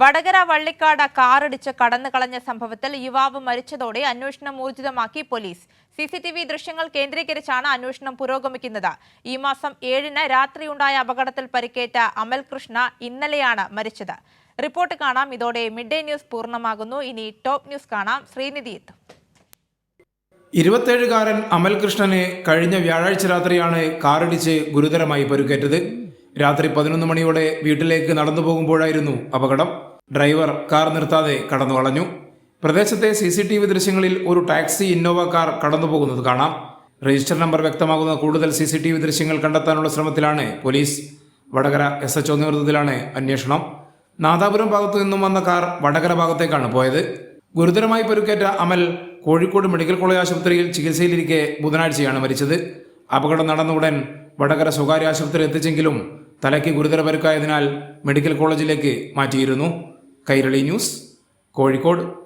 വടകര വള്ളിക്കാട് കാറിടിച്ച് കടന്നു കളഞ്ഞ സംഭവത്തിൽ യുവാവ് മരിച്ചതോടെ അന്വേഷണം ഊർജിതമാക്കി പോലീസ്. സി സി ടി വി ദൃശ്യങ്ങൾ കേന്ദ്രീകരിച്ചാണ് അന്വേഷണം പുരോഗമിക്കുന്നത്. ഈ മാസം ഏഴിന് രാത്രിയുണ്ടായ അപകടത്തിൽ പരിക്കേറ്റ അമൽ കൃഷ്ണ ഇന്നലെയാണ് മരിച്ചത്. റിപ്പോർട്ട് കാണാം. ഇതോടെ മിഡ് ഡേ ന്യൂസ് പൂർണമാകുന്നു. ഇനി ടോപ്പ് ന്യൂസ് കാണാം. ശ്രീനിധി എത്തും. ഇരുപത്തേഴുകാരൻ അമൽകൃഷ്ണന് കഴിഞ്ഞ വ്യാഴാഴ്ച രാത്രിയാണ് കാറിടിച്ച് ഗുരുതരമായി പരുക്കേറ്റത്. രാത്രി പതിനൊന്ന് മണിയോടെ വീട്ടിലേക്ക് നടന്നു പോകുമ്പോഴായിരുന്നു അപകടം. ഡ്രൈവർ കാർ നിർത്താതെ കടന്നു കളഞ്ഞു പ്രദേശത്തെ സി സി ടി വി ദൃശ്യങ്ങളിൽ ഒരു ടാക്സി ഇന്നോവ കാർ കടന്നു പോകുന്നത് കാണാം. രജിസ്റ്റർ നമ്പർ വ്യക്തമാകുന്ന കൂടുതൽ സി സി ടി വി ദൃശ്യങ്ങൾ കണ്ടെത്താനുള്ള ശ്രമത്തിലാണ് പോലീസ്. വടകര എസ് എച്ച് നേതൃത്വത്തിലാണ് അന്വേഷണം. നാദാപുരം ഭാഗത്തു നിന്നും വന്ന കാർ വടകര ഭാഗത്തേക്കാണ് പോയത്. ഗുരുതരമായി പരുക്കേറ്റ അമൽ കോഴിക്കോട് മെഡിക്കൽ കോളേജ് ആശുപത്രിയിൽ ചികിത്സയിലിരിക്കെ ബുധനാഴ്ചയാണ് മരിച്ചത്. അപകടം നടന്ന ഉടൻ വടകര സ്വകാര്യ ആശുപത്രി എത്തിച്ചെങ്കിലും തലയ്ക്ക് ഗുരുതര പരുക്കായതിനാൽ മെഡിക്കൽ കോളേജിലേക്ക് മാറ്റിയിരുന്നു. കൈരളി ന്യൂസ് കോഴിക്കോട്.